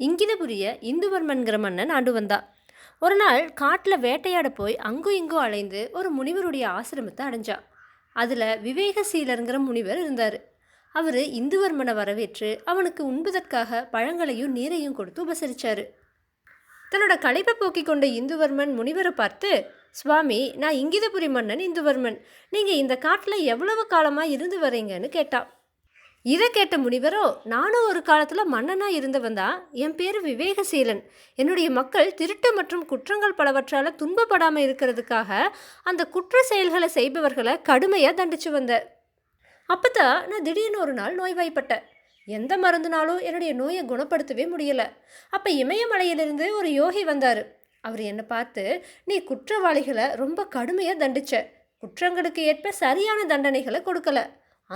இங்கிதபுரிய இந்துவர்மன்கிற மன்னன் ஆண்டு வந்தா. ஒரு நாள் காட்டில் வேட்டையாட போய் அங்கும் இங்கும் அலைந்து ஒரு முனிவருடைய ஆசிரமத்தை அடைஞ்சா. அதில் விவேகசீலருங்கிற முனிவர் இருந்தார். அவர் இந்துவர்மனை வரவேற்று அவனுக்கு உண்பதற்காக பழங்களையும் நீரையும் கொடுத்து உபசரித்தார் தன்னோட களைப்பை போக்கிக் கொண்ட இந்துவர்மன் முனிவரை பார்த்து சுவாமி நான் இங்கிதபுரி மன்னன் இந்துவர்மன். நீங்கள் இந்த காட்டில் எவ்வளவு காலமாக இருந்து வரீங்கன்னு கேட்டான் இதை கேட்ட முனிவரோ நானும் ஒரு காலத்தில் மன்னனாக இருந்தவன் தான். என் பேர் விவேகசீலன். என்னுடைய மக்கள் திருட்டு மற்றும் குற்றங்கள் பலவற்றால் துன்பப்படாமல் இருக்கிறதுக்காக அந்த குற்ற செயல்களை செய்பவர்களை கடுமையாக தண்டிச்சு வந்தேன் அப்போ தான் நான் திடீர்னு ஒரு நாள் நோய்வாய்ப்பட்டேன். எந்த மருந்துனாலும் என்னுடைய நோயை குணப்படுத்தவே முடியலை. அப்போ இமயமலையிலிருந்து ஒரு யோகி வந்தார். அவர் என்னை பார்த்து நீ குற்றவாளிகளை ரொம்ப கடுமையாக தண்டிச்ச. குற்றங்களுக்கு ஏற்ப சரியான தண்டனைகளை கொடுக்கல.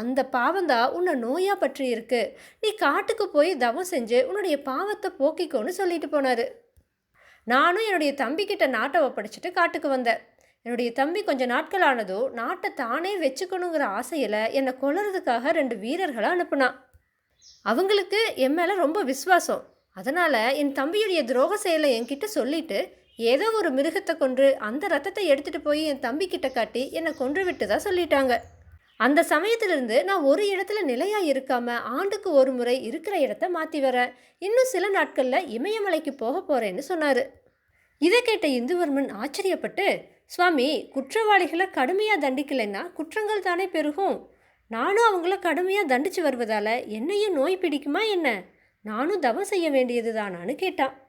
அந்த பாவந்தான் உன்னை நோயாக பற்றி இருக்கு நீ காட்டுக்கு போய் தவம் செஞ்சு உன்னுடைய பாவத்தை போக்கிக்கோன்னு சொல்லிட்டு போனார். நானும் என்னுடைய தம்பிக்கிட்ட நாட்டை ஒப்படைச்சிட்டு காட்டுக்கு வந்தேன். என்னுடைய தம்பி கொஞ்ச நாட்கள் ஆனதும் நாட்டை தானே வச்சுக்கணுங்கிற ஆசையில் என்னை கொல்றதுக்காக ரெண்டு வீரர்களை அனுப்புனான் அவங்களுக்கு என் மேலே ரொம்ப விசுவாசம். அதனால் என் தம்பியுடைய துரோக செயலை என்கிட்ட சொல்லிட்டு ஏதோ ஒரு மிருகத்தை கொன்று அந்த ரத்தத்தை எடுத்துகிட்டு போய் என் தம்பிக்கிட்ட காட்டி என்னை கொன்று விட்டு தான் சொல்லிட்டாங்க. அந்த சமயத்திலிருந்து நான் ஒரு இடத்துல நிலையாக இருக்காமல் ஆண்டுக்கு ஒரு முறை இருக்கிற இடத்த மாற்றி வரேன் இன்னும் சில நாட்களில் இமயமலைக்கு போக போகிறேன்னு சொன்னார். இதை கேட்ட இந்துவர்மன் ஆச்சரியப்பட்டு சுவாமி குற்றவாளிகளை கடுமையாக தண்டிக்கலைன்னா குற்றங்கள் தானே பெருகும். நானும் அவங்கள கடுமையாக தண்டித்து வருவதால் என்னையும் நோய் பிடிக்குமா என்ன? நானும் தவம் செய்ய வேண்டியது தானான்னு கேட்டான்.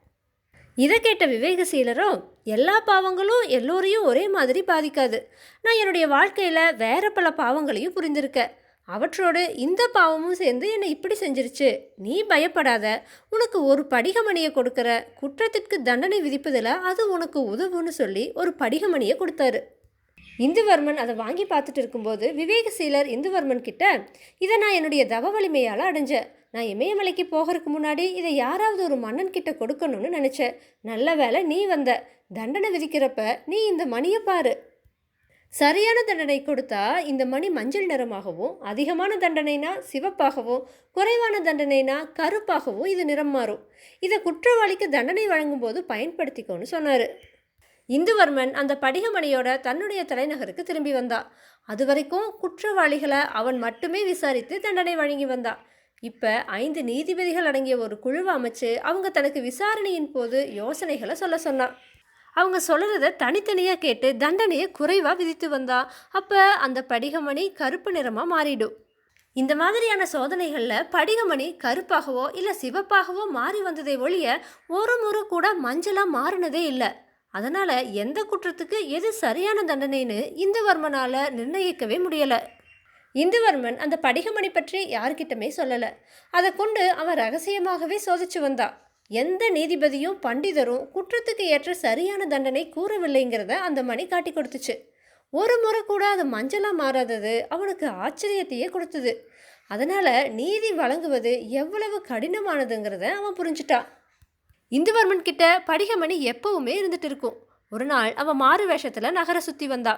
இதை கேட்ட விவேகசீலரோ எல்லா பாவங்களும் எல்லோரையும் ஒரே மாதிரி பாதிக்காது. நான் என்னுடைய வாழ்க்கையில் வேற பல பாவங்களையும் புரிந்திருக்க. அவற்றோடு இந்த பாவமும் சேர்ந்து என்னை இப்படி செஞ்சிருச்சு. நீ பயப்படாத. உனக்கு ஒரு படிகமணியை கொடுக்குற குற்றத்திற்கு தண்டனை விதிப்பதில் அது உனக்கு உதவுன்னு சொல்லி ஒரு படிகமணியை கொடுத்தாரு. இந்துவர்மன் அதை வாங்கி பார்த்துட்டு இருக்கும்போது விவேகசீலர் இந்துவர்மன் கிட்ட இதை நான் என்னுடைய தவ வலிமையால் அடைஞ்சேன். நான் இமயமலைக்கு போகிறதுக்கு முன்னாடி இதை யாராவது ஒரு மன்னன் கிட்ட கொடுக்கணும்னு நினச்சேன். நல்ல வேலை நீ வந்த. தண்டனை விதிக்கிறப்ப நீ இந்த மணியை பாரு. சரியான தண்டனை கொடுத்தா இந்த மணி மஞ்சள் நிறமாகவும் அதிகமான தண்டனைனா சிவப்பாகவும் குறைவான தண்டனைனா கருப்பாகவும் இது நிறம் மாறும். இதை குற்றவாளிக்கு தண்டனை வழங்கும்போது பயன்படுத்திக்கோன்னு சொன்னார். இந்துவர்மன் அந்த படிகமணியோட தன்னுடைய தலைநகருக்கு திரும்பி வந்தா. அது வரைக்கும் குற்றவாளிகளை அவன் மட்டுமே விசாரித்து தண்டனை வழங்கி வந்தா. இப்போ ஐந்து நீதிபதிகள் அடங்கிய ஒரு குழுவை அமைச்சு அவங்க தனக்கு விசாரணையின் போது யோசனைகளை சொல்ல சொன்னான் அவங்க சொல்கிறத தனித்தனியாக கேட்டு தண்டனையை குறைவாக விதித்து வந்தா. அப்போ அந்த படிகமணி கருப்பு நிறமாக மாறிடும். இந்த மாதிரியான சோதனைகளில் படிகமணி கருப்பாகவோ இல்லை சிவப்பாகவோ மாறி வந்ததை ஒழிய ஒரு முறை கூட மஞ்சளாக மாறினதே இல்லை. அதனால் எந்த குற்றத்துக்கு எது சரியான தண்டனைன்னு இந்துவர்மனால் நிர்ணயிக்கவே முடியலை. இந்துவர்மன் அந்த படிகமணி பற்றி யார்கிட்டமே சொல்லலை. அதை கொண்டு அவன் ரகசியமாகவே சோதிச்சு வந்தான். எந்த நீதிபதியும் பண்டிதரும் குற்றத்துக்கு ஏற்ற சரியான தண்டனை கூறவில்லைங்கிறத அந்த மணி காட்டி கொடுத்துச்சு. ஒரு முறை கூட அது மஞ்சளாக மாறாதது அவனுக்கு ஆச்சரியத்தையே கொடுத்தது. அதனால் நீதி வழங்குவது எவ்வளவு கடினமானதுங்கிறத அவன் புரிஞ்சிட்டான். இந்துவர்மன் கிட்ட படிகமணி எப்பவுமே இருந்துட்டு இருக்கும். ஒரு நாள் அவன் மாறு வேஷத்தில் நகர சுற்றி வந்தா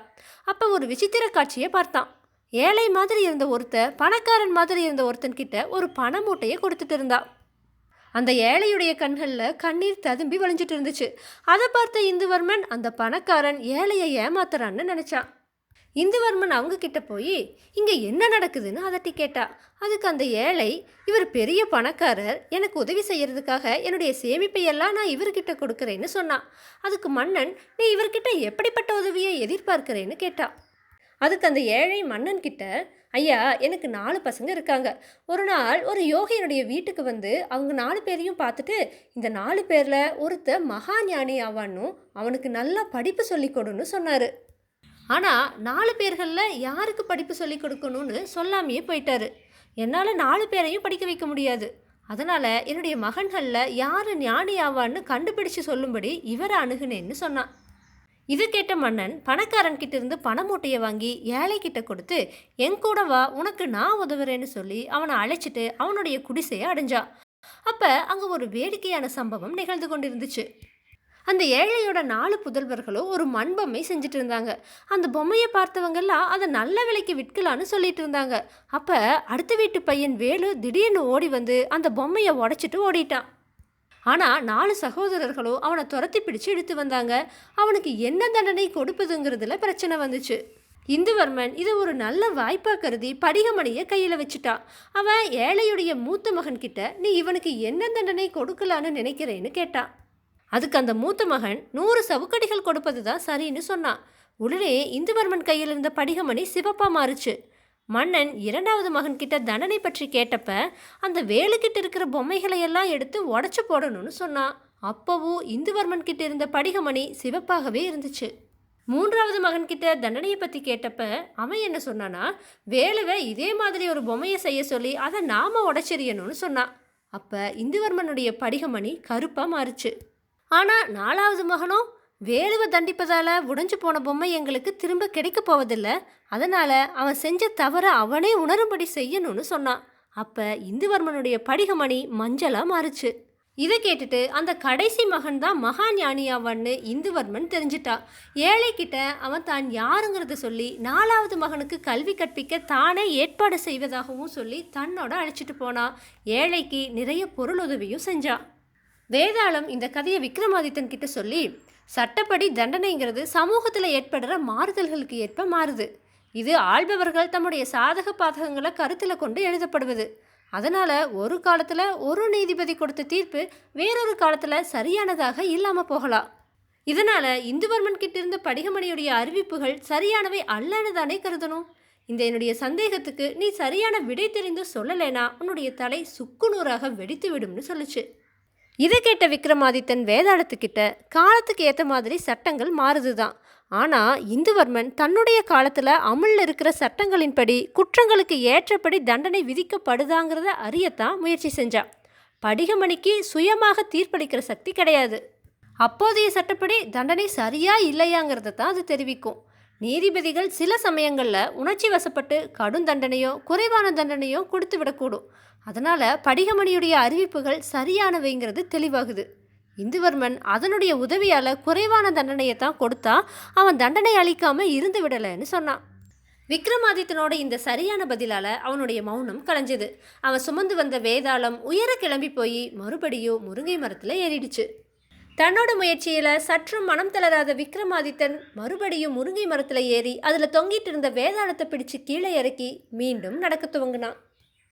அப்போ ஒரு விசித்திர காட்சியை பார்த்தான். ஏழை மாதிரி இருந்த ஒருத்தன் பணக்காரன் மாதிரி இருந்த ஒருத்தன்கிட்ட ஒரு பண மூட்டையை கொடுத்துட்டு இருந்தா. அந்த ஏழையுடைய கண்களில் கண்ணீர் ததும்பி வழிஞ்சிட்டு இருந்துச்சு. அதை பார்த்த இந்துவர்மன் அந்த பணக்காரன் ஏழையை ஏமாத்துறான்னு நினச்சான். இந்துவர்மன் அவங்க கிட்ட போய் இங்கே என்ன நடக்குதுன்னு அதட்டி கேட்டா. அதுக்கு அந்த ஏழை இவர் பெரிய பணக்காரர் எனக்கு உதவி செய்யறதுக்காக என்னுடைய சேமிப்பை எல்லாம் நான் இவர்கிட்ட கொடுக்குறேன்னு சொன்னான். அதுக்கு மன்னன் நீ இவர்கிட்ட எப்படிப்பட்ட உதவியை எதிர்பார்க்கிறேன்னு கேட்டா. அதுக்கு அந்த ஏழை மன்னன் கிட்ட ஐயா எனக்கு நாலு பசங்க இருக்காங்க. ஒரு நாள் ஒரு யோகியனுடைய வீட்டுக்கு வந்து அவங்க நாலு பேரையும் பார்த்துட்டு இந்த நாலு பேரில் ஒருத்த மகா ஞானி ஆவான்னும் அவனுக்கு நல்லா படிப்பு சொல்லிக் கொடுன்னு சொன்னார். ஆனால் நாலு பேர்களில் யாருக்கு படிப்பு சொல்லிக் கொடுக்கணும்னு சொல்லாமையே போயிட்டாரு. என்னால் நாலு பேரையும் படிக்க வைக்க முடியாது. அதனால் என்னுடைய மகன்களில் யார் ஞானி ஆவான்னு கண்டுபிடிச்சு சொல்லும்படி இவரை அணுகுனேன்னு சொன்னான். இது கேட்ட மன்னன் பணக்காரன் கிட்ட இருந்து பண மூட்டையை வாங்கி ஏழை கிட்ட கொடுத்து என் கூட வா உனக்கு நான் உதவுறேன்னு சொல்லி அவனை அழைச்சிட்டு அவனுடைய குடிசையை அடைஞ்சான் அப்போ அங்கே ஒரு வேடிக்கையான சம்பவம் நிகழ்ந்து கொண்டிருந்துச்சு. அந்த ஏழையோட நாலு புதல்வர்களும் ஒரு மண்பொம்மை செஞ்சுட்டு இருந்தாங்க. அந்த பொம்மையை பார்த்தவங்கெல்லாம் அதை நல்ல விலைக்கு விற்கலான்னு சொல்லிட்டு இருந்தாங்க. அப்போ அடுத்த வீட்டு பையன் வேலு திடீர்னு ஓடி வந்து அந்த பொம்மையை உடைச்சிட்டு ஓடிட்டான். ஆனால் நாலு சகோதரர்களும் அவனை துரத்தி பிடிச்சு எடுத்து வந்தாங்க. அவனுக்கு என்ன தண்டனை கொடுப்பதுங்கிறதுல பிரச்சனை வந்துச்சு. இந்துவர்மன் இதை ஒரு நல்ல வாய்ப்பாக கருதி படிகமணியை கையில் வச்சுட்டான் அவன் ஏழையுடைய மூத்த மகன் கிட்ட நீ இவனுக்கு என்ன தண்டனை கொடுக்கலான்னு நினைக்கிறேன்னு கேட்டான் அதுக்கு அந்த மூத்த மகன் நூறு சவுக்கடிகள் கொடுப்பது தான் சரின்னு சொன்னான் உடனே இந்துவர்மன் கையில் இருந்த படிகமணி சிவப்பாக மாறுச்சு. மன்னன் இரண்டாவது மகன் கிட்ட தண்டனை பற்றி கேட்டப்ப அந்த வேலுக்கிட்ட இருக்கிற பொம்மைகளை எல்லாம் எடுத்து உடச்சு போடணும்னு சொன்னான். அப்பவும் இந்துவர்மன் கிட்ட இருந்த படிகமணி சிவப்பாகவே இருந்துச்சு. மூன்றாவது மகன்கிட்ட தண்டனையை பற்றி கேட்டப்ப அவன் என்ன சொன்னானா வேலுவை இதே மாதிரி ஒரு பொம்மையை செய்ய சொல்லி அதை நாம உடச்செறியணும்னு சொன்னான் அப்போ இந்துவர்மனுடைய படிகமணி கருப்பாக மாறுச்சு. ஆனால் நாலாவது மகனும் வேலுவை தண்டிப்பதால் உடைஞ்சு போன பொம்மை எங்களுக்கு திரும்ப கிடைக்க போவதில்லை. அதனால் அவன் செஞ்ச தவறை அவனே உணரும்படி செய்யணும்னு சொன்னான். அப்போ இந்துவர்மனுடைய படிகமணி மஞ்சளாக மாறுச்சு. இதை கேட்டுட்டு அந்த கடைசி மகன் தான் மகா ஞானியாவான்னு இந்துவர்மன் தெரிஞ்சிட்டா. ஏழைக்கிட்ட அவன் தான் யாருங்கிறத சொல்லி நாலாவது மகனுக்கு கல்வி கற்பிக்க தானே ஏற்பாடு செய்வதாகவும் சொல்லி தன்னோட அழைச்சிட்டு போனான் ஏழைக்கு நிறைய பொருளுதவியும் செஞ்சான் வேதாளம் இந்த கதையை விக்ரமாதித்தன் கிட்ட சொல்லி சட்டப்படி தண்டனைங்கிறது சமூகத்தில் ஏற்படுற மாறுதல்களுக்கு ஏற்ப மாறுது. இது ஆள்பவர்கள் தம்முடைய சாதக பாதகங்களை கருத்தில் கொண்டு எழுதப்படுவது. அதனால் ஒரு காலத்தில் ஒரு நீதிபதி கொடுத்த தீர்ப்பு வேறொரு காலத்தில் சரியானதாக இல்லாமல் போகலாம். இதனால் இந்துவர்மன் கிட்டிருந்த படிகமணியுடைய அறிவிப்புகள் சரியானவை அல்லன்னு தானே கருதணும். இந்த என்னுடைய சந்தேகத்துக்கு நீ சரியான விடை தெரிந்து சொல்லலைனா உன்னுடைய தலை சுக்குநூறாக வெடித்து விடும்னு சொல்லுச்சு. இதை கேட்ட விக்ரமாதித்தன் வேதாளத்துக்கிட்ட காலத்துக்கு ஏற்ற மாதிரி சட்டங்கள் மாறுதுதான். ஆனால் இந்துவர்மன் தன்னுடைய காலத்தில் அமலில் இருக்கிற சட்டங்களின்படி குற்றங்களுக்கு ஏற்றபடி தண்டனை விதிக்கப்படுதாங்கிறத அறியத்தான் முயற்சி செஞ்சான் படிகமணிக்கு சுயமாக தீர்ப்பளிக்கிற சக்தி கிடையாது. அப்போதைய சட்டப்படி தண்டனை சரியா இல்லையாங்கிறத தான் அது தெரிவிக்கும். நீதிபதிகள் சில சமயங்களில் உணர்ச்சி வசப்பட்டு கடும் தண்டனையோ குறைவான தண்டனையோ கொடுத்து விடக்கூடும். அதனால் படிகமணியுடைய அறிவிப்புகள் சரியானவைங்கிறது தெளிவாகுது. இந்துவர்மன் அதனுடைய உதவியால் குறைவான தண்டனையை தான் கொடுத்தா அவன் தண்டனை அளிக்காமல் இருந்து விடலைன்னு சொன்னான். விக்ரமாதித்தனோட இந்த சரியான பதிலால் அவனுடைய மௌனம் கலைஞ்சது. அவன் சுமந்து வந்த வேதாளம் உயர கிளம்பி போய் மறுபடியும் முருங்கை மரத்தில் ஏறிடுச்சு. தன்னோட முயற்சியில் சற்றும் மனம் தளராத விக்ரமாதித்தன் மறுபடியும் முருங்கை மரத்தில் ஏறி அதில் தொங்கிட்டு இருந்த வேதாளத்தை பிடிச்சு கீழே இறக்கி மீண்டும் நடக்க துவங்கினான்.